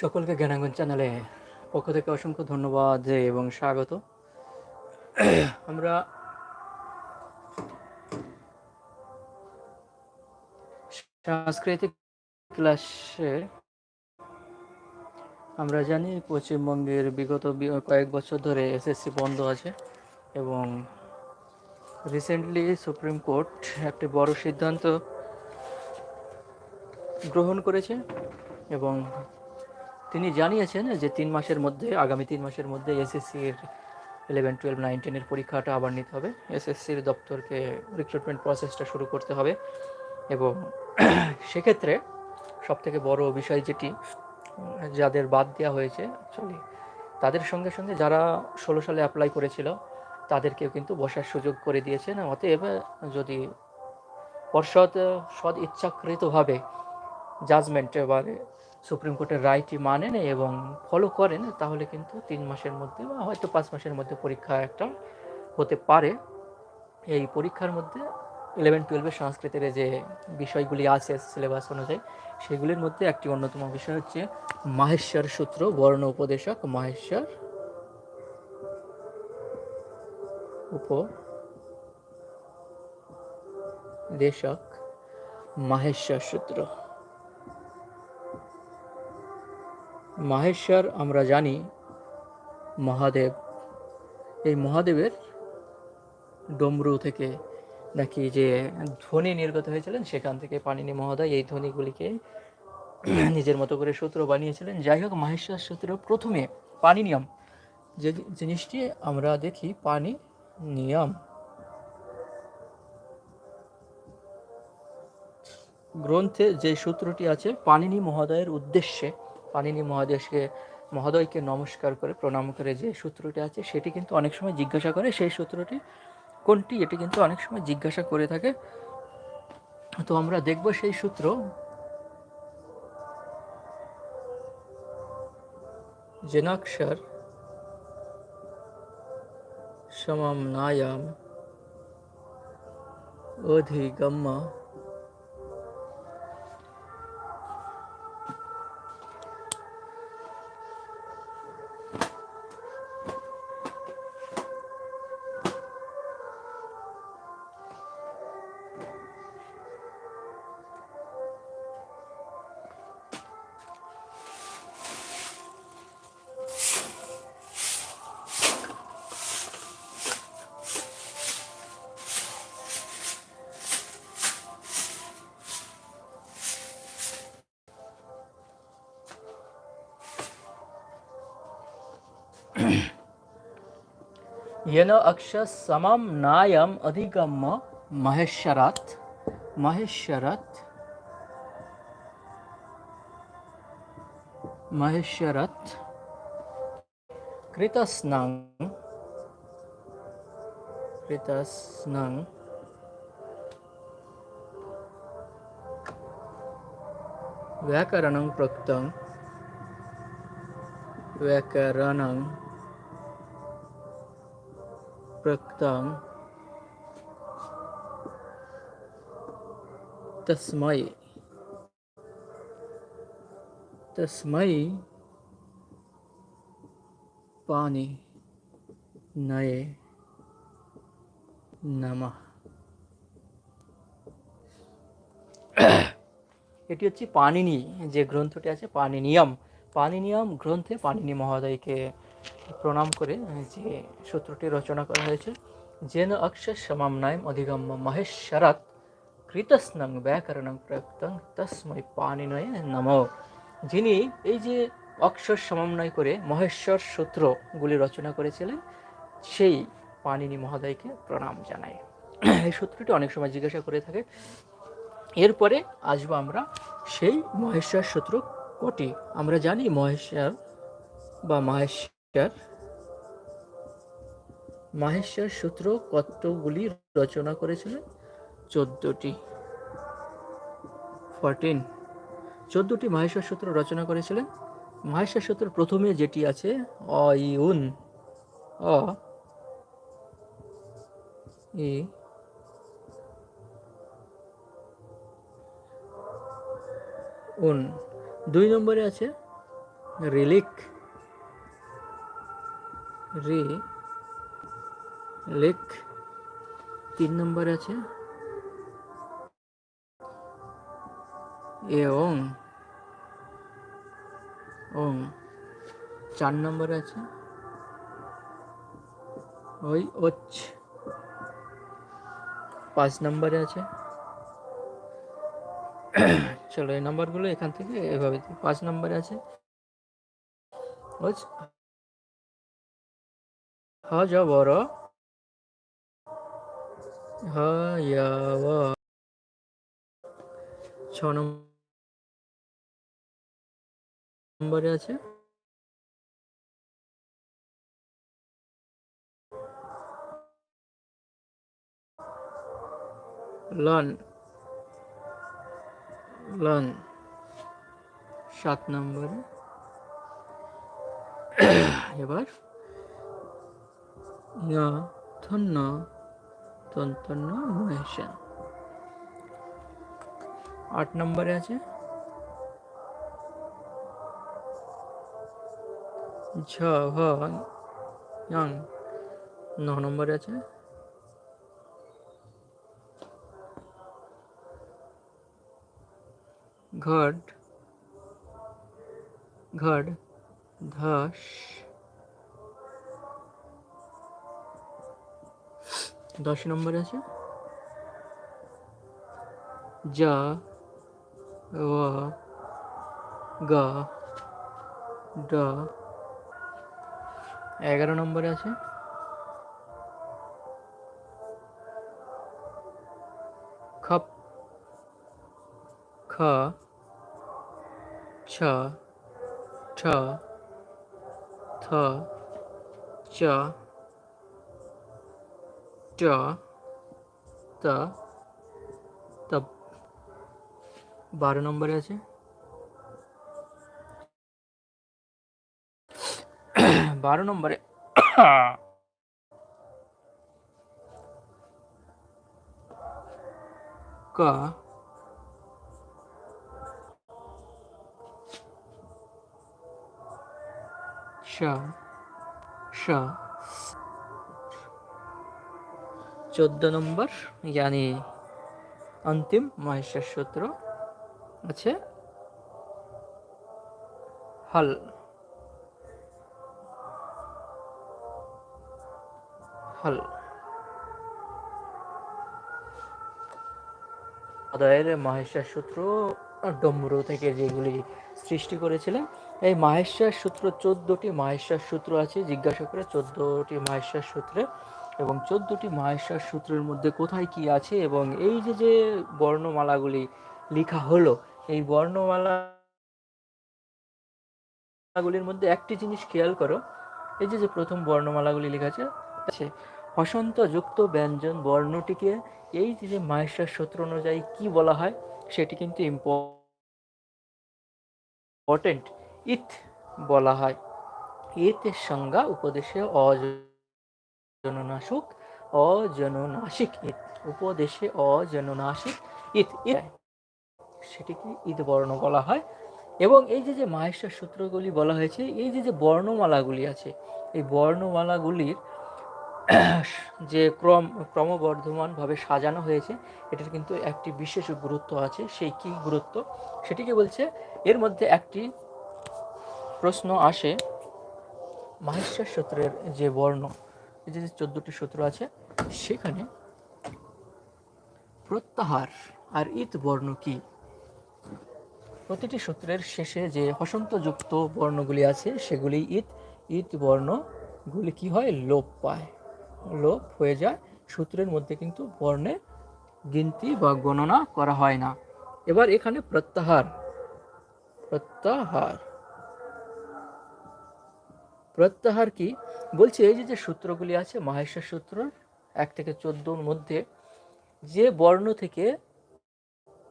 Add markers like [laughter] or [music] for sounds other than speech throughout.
সকলকে জ্ঞানাঙ্গন চ্যানেলে পক্ষ থেকে অসংখ্য ধন্যবাদ এবং স্বাগত। আমরা সাংস্কৃতিক ক্লাসে আমরা জানি পশ্চিমবঙ্গের বিগত কয়েক বছর ধরে এসএসসি বন্ধ আছে এবং রিসেন্টলি সুপ্রিম কোর্ট একটি বড় সিদ্ধান্ত গ্রহণ করেছে এবং তিনি জানিয়েছেন যে তিন মাসের মধ্যে, আগামী তিন মাসের মধ্যে এসএসসির ইলেভেন টুয়েলভ নাইন টেনের পরীক্ষাটা আবার নিতে হবে। এসএসসির দপ্তরকে রিক্রুটমেন্ট প্রসেসটা শুরু করতে হবে এবং সেক্ষেত্রে সবথেকে বড় বিষয় যেটি, যাদের বাদ দেওয়া হয়েছে অ্যাকচুয়ালি তাদের সঙ্গে সঙ্গে যারা ষোলো সালে অ্যাপ্লাই করেছিল, তাদেরকেও কিন্তু বসার সুযোগ করে দিয়েছেন। অতএব যদি পর্ষদ সদ ইচ্ছাকৃতভাবে জাজমেন্ট এবার সুপ্রিম কোর্টের রায়টি মানেন এবং ফলো করেন তাহলে কিন্তু তিন মাসের মধ্যে বা হয়তো পাঁচ মাসের মধ্যে পরীক্ষা একটা হতে পারে। এই পরীক্ষার মধ্যে ইলেভেন টুয়েলভের সংস্কৃতের যে বিষয়গুলি আছে সিলেবাস অনুযায়ী, সেগুলির মধ্যে একটি অন্যতম বিষয় হচ্ছে মাহেশ্বর সূত্র, বর্ণ উপদেশক মাহেশ্বর উপদেশক মাহেশ্বর সূত্র। মাহেশ্বর, আমরা জানি মহাদেব। এই মহাদেবের ডমরু থেকে নাকি যে ধ্বনি নির্গত হয়েছিলেন, সেখান থেকে পানিনি মহোদয় এই ধ্বনিগুলিকে [clears throat] নিজের মতো করে সূত্র বানিয়েছিলেন। যাই হোক, মাহেশ্বর সূত্র প্রথমে পানি নিয়ম। যে জিনিসটি আমরা দেখি পানি নিয়ম। গ্রন্থে যে সূত্রটি আছে পানিনি মহোদয়ের উদ্দেশ্যে পানিনি মহাদেশকে, মহোদয়কে নমস্কার করে, প্রণাম করে যে সূত্রটি আছে, সেটি কিন্তু অনেক সময় জিজ্ঞাসা করে, সেই সূত্রটি কোনটি, এটি কিন্তু অনেক সময় জিজ্ঞাসা করে থাকে। তো আমরা দেখব সেই সূত্র। জেনাক্ষর সমম নায়াম অধিগম্য येन अक्ष समम नायम अधिगम्य महेश्वरात् महेश्वरात् महेश्वरात् कृतस्नं कृतस्नं व्याकरणं प्रोक्तं व्याकरणं তং তস্মৈ তস্মৈ পানি নয়ে Nama. এটি হচ্ছে পানিনি যে গ্রন্থটি আছে পানিনিয়ম পানিনিয়ম গ্রন্থে পানিনি মহোদয়কে প্রণাম করে যে সূত্রটি রচনা করা হয়েছে যেন অক্ষর সমাম নায়ম অধিগম্য মহেশ্বরাত কৃতস্নং ব্যাকরণং প্রয়োক্তং তস্মৈ পানিনয়ে নম। যিনি এই যে অক্ষর সমন্বয় করে মহেশ্বর সূত্রগুলি রচনা করেছিলেন, সেই পানিনি মহোদয়কে প্রণাম জানাই। এই সূত্রটি অনেক সময় জিজ্ঞাসা করে থাকে, এরপরে আসব আমরা সেই মহেশ্বর সূত্র কটি? আমরা জানি মহেশ্বর বা মহেশ্বর মাহেশ্বর সূত্র কতগুলি রচনা করেছিলেন? চোদ্দটি। ফোরটিন চোদ্দটি মাহেশ্বর সূত্র রচনা করেছিলেন। মাহেশ্বর সূত্র প্রথমে যেটি আছে অ ই উন অ, ই। উন। দুই নম্বরে আছে, রিলিক। রে লেক তিন নম্বর আছে। এ ওং ওং চার নম্বর আছে। ওই ওচ পাঁচ নম্বরে আছে। চলো এই নাম্বারগুলো এখান থেকে এভাবে। পাঁচ নম্বরে আছে। ওচ হ ছ নম্বরে আছে। লন লন সাত নম্বরে। [coughs] এবার ধন্য তন্তন্য মহেশা আট নম্বরে আছে ঝ ইয়াং ন নম্বরে আছে ঘট ঘট ধস দশ নম্বরে আছে? যা, ও, গা, ড। এগারো নম্বরে আছে? খপ খ। ছ। ঠ। থ চ। ট ত তব বারো নম্বরে আছে বারো নম্বরে ক চোদ্দ নম্বর, ইয়ানি অন্তিম মহেশ্বর সূত্র আছে। হল। হল। অদয়ের মহেশ্বর সূত্র ডমরু থেকে যেগুলি সৃষ্টি করেছিলেন, এই মাহেশ্বর সূত্র চোদ্দটি মাহেশ্বর সূত্র আছে। জিজ্ঞাসা করে চোদ্দটি মাহেশ্বর সূত্রে এবং চোদ্দটি মাহেশ্বর সূত্রের মধ্যে কোথায় কি আছে এবং এই যে যে বর্ণমালাগুলি লেখা হলো, এই বর্ণমালাগুলির মধ্যে একটি জিনিস খেয়াল করো। এই যে যে প্রথম বর্ণমালাগুলি লেখা আছে হসন্ত যুক্ত ব্যঞ্জন বর্ণটিকে এই যে মাহেশ্বর সূত্র অনুযায়ী কি বলা হয়, সেটি কিন্তু ইম্পর্টেন্ট ইথ বলা হয়। এতের সংজ্ঞা, উপদেশে অজননাশক, অজননাশিক ইত। উপদেশে অজননাশিক ইত। ইত। সেটিকে ঈদ বর্ণ বলা হয়। এবং এই যে যে মাহেশ্বর সূত্রগুলি বলা হয়েছে, এই যে যে বর্ণমালাগুলি আছে, এই বর্ণমালাগুলির যে ক্রম, ক্রমবর্ধমানভাবে সাজানো হয়েছে, এটার কিন্তু একটি বিশেষ গুরুত্ব আছে। সেই কি গুরুত্ব? সেটিকে বলছে, এর মধ্যে একটি প্রশ্ন আসে মাহেশ্বর সূত্রের যে বর্ণ। যে চোদ্দটি সূত্র আছে, সেখানে প্রত্যাহার আর ইত বর্ণ কি? প্রতিটি সূত্রের শেষে যে হসন্তযুক্ত বর্ণগুলি আছে, সেগুলি ইত ইত বর্ণগুলি কি হয়? লোপ পায়। লোপ হয়ে যায়। সূত্রের মধ্যে কিন্তু বর্ণের গিনতি বা গণনা করা হয় না। এবার এখানে প্রত্যাহার। প্রত্যাহার। প্রত্যাহার কি? বলছে, এই যে যে সূত্রগুলি আছে, মাহেশ্বর সূত্র এক থেকে চোদ্দোর মধ্যে, যে বর্ণ থেকে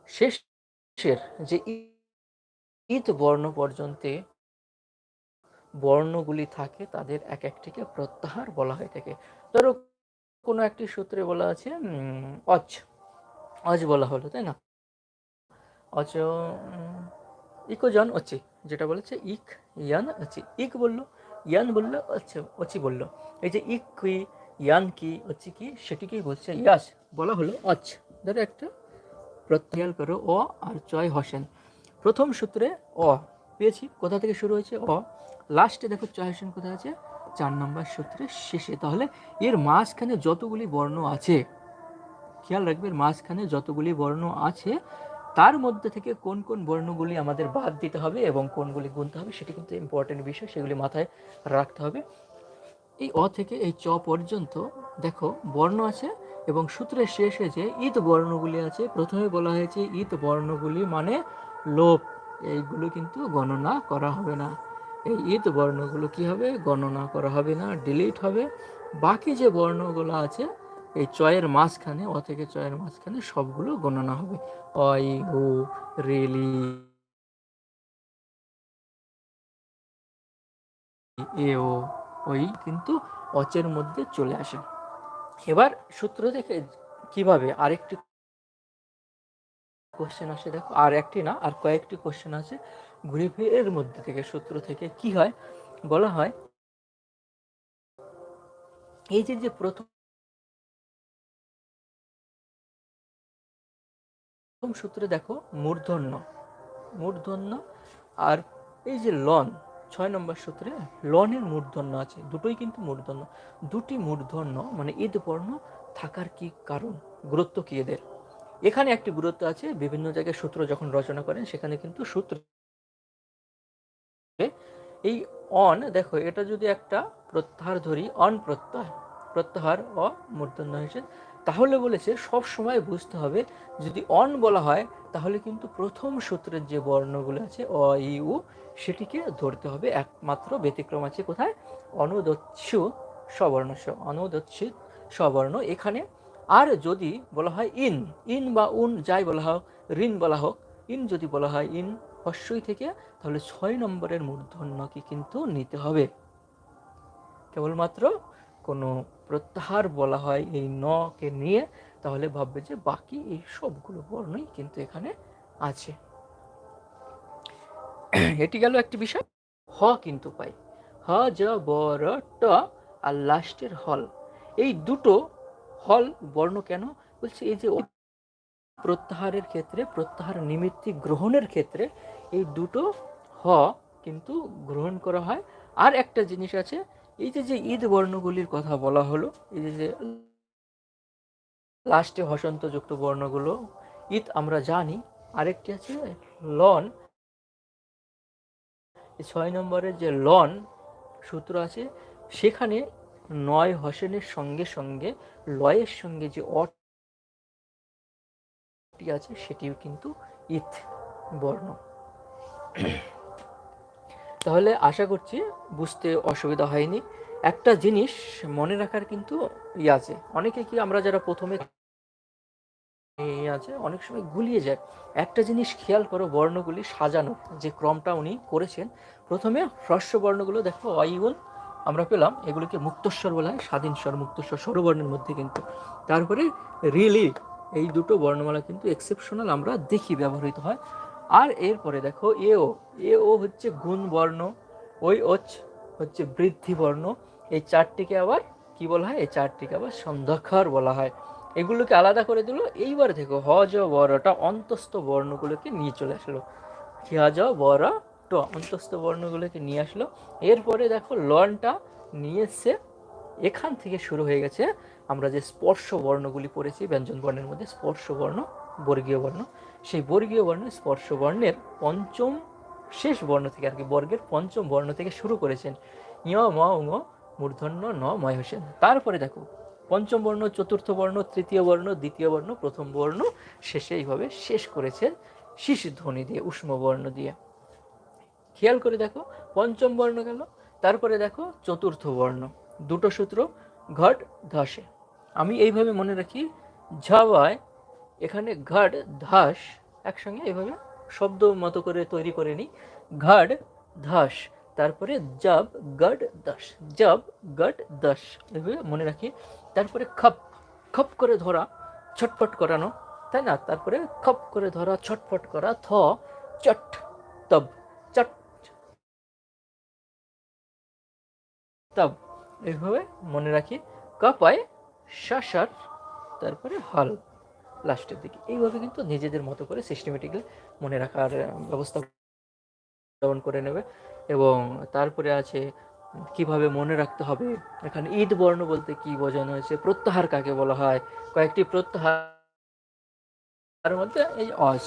শেষের যে ঈদ বর্ণ পর্যন্ত বর্ণগুলি থাকে, তাদের এক একটিকে প্রত্যাহার বলা হয়ে থাকে। ধরো, কোনো একটি সূত্রে বলা আছে অচ। অজ বলা হলো, তাই না? অচ ইকোজন অচি, যেটা বলেছে, ইক, ইয়ান, অচি। ইক বলল ইয়ান বলল আচ্ছা অচি বলল। এই যে ইক কি, ইয়ান কি অচি কি সেটিকেই বলছে? ইয়াস, বলা হলো অচ ধরো একটা প্রত্যাহার করো, অ আর চয় হোসেন। প্রথম সূত্রে অ, পেয়েছি, কোথা থেকে শুরু হয়েছে অ? লাস্টে দেখো চয় হোসেন কোথায় আছে? চার নম্বর সূত্রের শেষে। তাহলে এর মাঝখানে যতগুলি বর্ণ আছে, খেয়াল রাখবে, এর মাঝখানে যতগুলি বর্ণ আছে তার মধ্যে থেকে কোন কোন বর্ণগুলি আমাদের বাদ দিতে হবে এবং কোনগুলি গুনতে হবে সেটি কিন্তু ইম্পর্টেন্ট বিষয়, সেগুলি মাথায় রাখতে হবে। এই অ থেকে এই চ পর্যন্ত দেখো, বর্ণ আছে এবং সূত্রের শেষে যে ঈদ বর্ণগুলি আছে, প্রথমে বলা হয়েছে ঈদ বর্ণগুলি মানে লোপ। এইগুলো কিন্তু গণনা করা হবে না। এই ঈদ বর্ণগুলো কি হবে? গণনা করা হবে না ডিলিট হবে। বাকি যে বর্ণগুলো আছে এই চয়ের মাঝখানে, অ থেকে চয়ের মাঝখানে সবগুলো গণনা হবে। অই ও রেলি এ, ও ওই কিন্তু অচের মধ্যে চলে আসে। এবার সূত্র থেকে কীভাবে আরেকটি কোশ্চেন আসে দেখো। আর একটি না, আর কয়েকটি কোশ্চেন আছে ঘুরে ফিরে এর মধ্যে থেকে সূত্র থেকে কি হয়? বলা হয়, এই যে যে প্রথম প্রথম সূত্রে দেখো মূর্ধন্য মূর্ধন্য আর এই যে লন, ছয় নম্বর সূত্রে লনের মূর্ধন্য আছে, দুটোই কিন্তু মূর্ধন্য। দুটি মূর্ধন্য মানে ঈদ বর্ণ থাকার কি কারণ, গুরুত্ব কি এদের? এখানে একটি গুরুত্ব আছে, বিভিন্ন জায়গায় সূত্র যখন রচনা করেন, সেখানে কিন্তু সূত্র এই অন দেখো, এটা যদি একটা প্রত্যাহার ধরি অন প্রত্যয়, প্রত্যাহার অ মূর্ধন্য হয়েছে তাহলে বলেছে, সব সময় বুঝতে হবে, যদি অন বলা হয়, তাহলে কিন্তু প্রথম সূত্রের যে বর্ণগুলো আছে, অ, ই, উ, সেটিকে ধরতে হবে। একমাত্র ব্যতিক্রম আছে কোথায়? অনুদচ্ছু সবর্ণ অনুদচ্ছু সবর্ণ এখানে আর যদি বলা হয় ইন ইন বা উন যাই বলা হোক, ঋণ বলা হোক, ইন যদি বলা হয় ইন হস্যই থেকে, তাহলে ছয় নম্বরের মূর্ধন্যকে কিন্তু নিতে হবে। কেবলমাত্র কোনো প্রত্যাহার বলা হয় এই নকে নিয়ে, তাহলে ভাববে যে বাকি এই সবগুলো বর্ণই কিন্তু এখানে আছে। এটি গেল একটি বিষয়। হ কিন্তু পাই। হ জ ব র ট আর লাস্টের হল। এই দুটো হল বর্ণ কেন? বলছে এই যে প্রত্যাহারের ক্ষেত্রে, প্রত্যাহার নিমিত্তি গ্রহণের ক্ষেত্রে এই দুটো হ কিন্তু গ্রহণ করা হয়। আর একটা জিনিস আছে এই যে যে ঈদ বর্ণগুলির কথা বলা হলো, এই যে যে লাস্টে হসন্তযুক্ত বর্ণগুলো, ঈদ আমরা জানি, আরেকটি আছে লন ছয় নম্বরের যে লন সূত্র আছে, সেখানে নয় হসেনের সঙ্গে সঙ্গে, লয়ের সঙ্গে যে অটি আছে, সেটিও কিন্তু ইথ বর্ণ। তাহলে আশা করছি বুঝতে অসুবিধা হয়নি। একটা জিনিস মনে রাখার কিন্তু ইয়ে আছে। অনেকে কি আমরা যারা প্রথমে আছে, অনেক সময় গুলিয়ে যায়। একটা জিনিস খেয়াল করো, বর্ণগুলি সাজানো, যে ক্রমটা উনি করেছেন। প্রথমে হ্রস্ব বর্ণগুলো দেখো অইগুণ আমরা পেলাম, এগুলিকে মুক্তস্বর বলা হয়, স্বাধীন স্বর, মুক্তস্বর, স্বরবর্ণের মধ্যে কিন্তু। তারপরে রিলি, এই দুটো বর্ণমালা কিন্তু এক্সেপশনাল আমরা দেখি, ব্যবহৃত হয়। আর এরপরে দেখো এ ও এ ও হচ্ছে গুণ বর্ণ, ওই ওচ হচ্ছে বৃদ্ধি বর্ণ। এই চারটিকে আবার কি বলা হয়? এই চারটিকে আবার সন্ধ্যাক্ষর বলা হয়। এগুলোকে আলাদা করে দিল। এইবার দেখো হ, জ বড়টা অন্তস্থ বর্ণগুলোকে নিয়ে চলে আসলো। খিয়া জ বড় ট অন্তস্থ বর্ণগুলোকে নিয়ে আসলো। এরপরে দেখো লনটা নিয়ে এসছে এখান থেকে শুরু হয়ে গেছে। আমরা যে স্পর্শ বর্ণগুলি পড়েছি, ব্যঞ্জন বর্ণের মধ্যে স্পর্শ বর্ণ বর্গীয় বর্ণ। সেই বর্গীয় বর্ণ স্পর্শ বর্ণের পঞ্চম শেষ বর্ণ থেকে আর কি, বর্গের পঞ্চম বর্ণ থেকে শুরু করেছেন ইয় ম উঙ মূর্ধন্য, ন ময় হোসেন তারপরে দেখো, পঞ্চম বর্ণ, চতুর্থ বর্ণ, তৃতীয় বর্ণ, দ্বিতীয় বর্ণ, প্রথম বর্ণ শেষে এইভাবে শেষ করেছেন শিশু ধ্বনি দিয়ে উষ্ম বর্ণ দিয়ে। খেয়াল করে দেখো, পঞ্চম বর্ণ গেল, তারপরে দেখো চতুর্থ বর্ণ, দুটো সূত্র ঘট ধসে। আমি এইভাবে মনে রাখি ঝাওয়ায় এখানে ঘাড়, ধাস একসঙ্গে এভাবে শব্দ মতো করে তৈরি করে নিই। ঘাড়, ধাস, তারপরে জব, গড, দাস, জব, গড, দাস এভাবে মনে রাখি। তারপরে খপ খপ করে ধরা ছটপট করানো, তাই না? তারপরে খপ করে ধরা ছটপট করা, থ, চট, তব চট, তব এভাবে মনে রাখি। কপায় শাসার তারপরে হাল। লাস্টের দিকে। এইভাবে কিন্তু নিজেদের মতো করে সিস্টেমেটিক্যালি মনে রাখার ব্যবস্থা গ্রহণ করে নেবে। এবং তারপরে আছে কীভাবে মনে রাখতে হবে? এখানে ঈদ বর্ণ বলতে কি বোঝানো হয়েছে? প্রত্যাহার কাকে বলা হয়? কয়েকটি প্রত্যাহার মধ্যে এই অজ,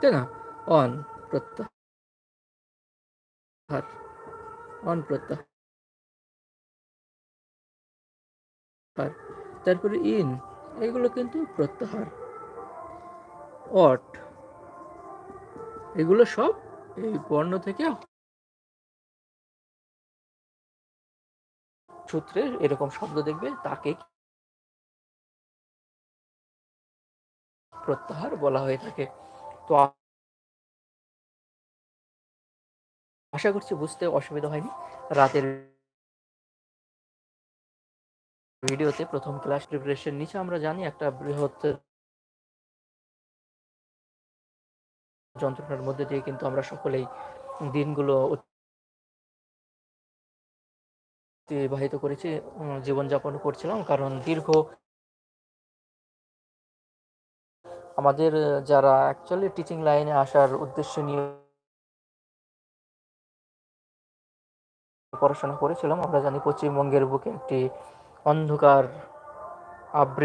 তাই না? অন প্রত্যাহার অন প্রত্যাহার। তারপরে ইন এগুলো কিন্তু প্রত্যাহার। অট, এগুলো সব এই বর্ণ থেকে সূত্রে এরকম শব্দ দেখবে, তাকে প্রত্যাহার বলা হয়ে থাকে। তো আশা করছি বুঝতে অসুবিধা হয়নি। রাতের ভিডিওতে প্রথম ক্লাস প্রিপারেশন নিচে আমরা জানি একটা বৃহৎ যন্ত্রণার মধ্যে দিয়ে কিন্তু আমরা সকলেই দিনগুলো অতিবাহিত করেছি জীবনযাপন করছিলাম। কারণ দীর্ঘ আমাদের যারা অ্যাকচুয়ালি টিচিং লাইনে আসার উদ্দেশ্য নিয়ে পড়াশোনা করেছিলাম, আমরা জানি পশ্চিমবঙ্গের বুকে একটি অন্ধকার আবৃত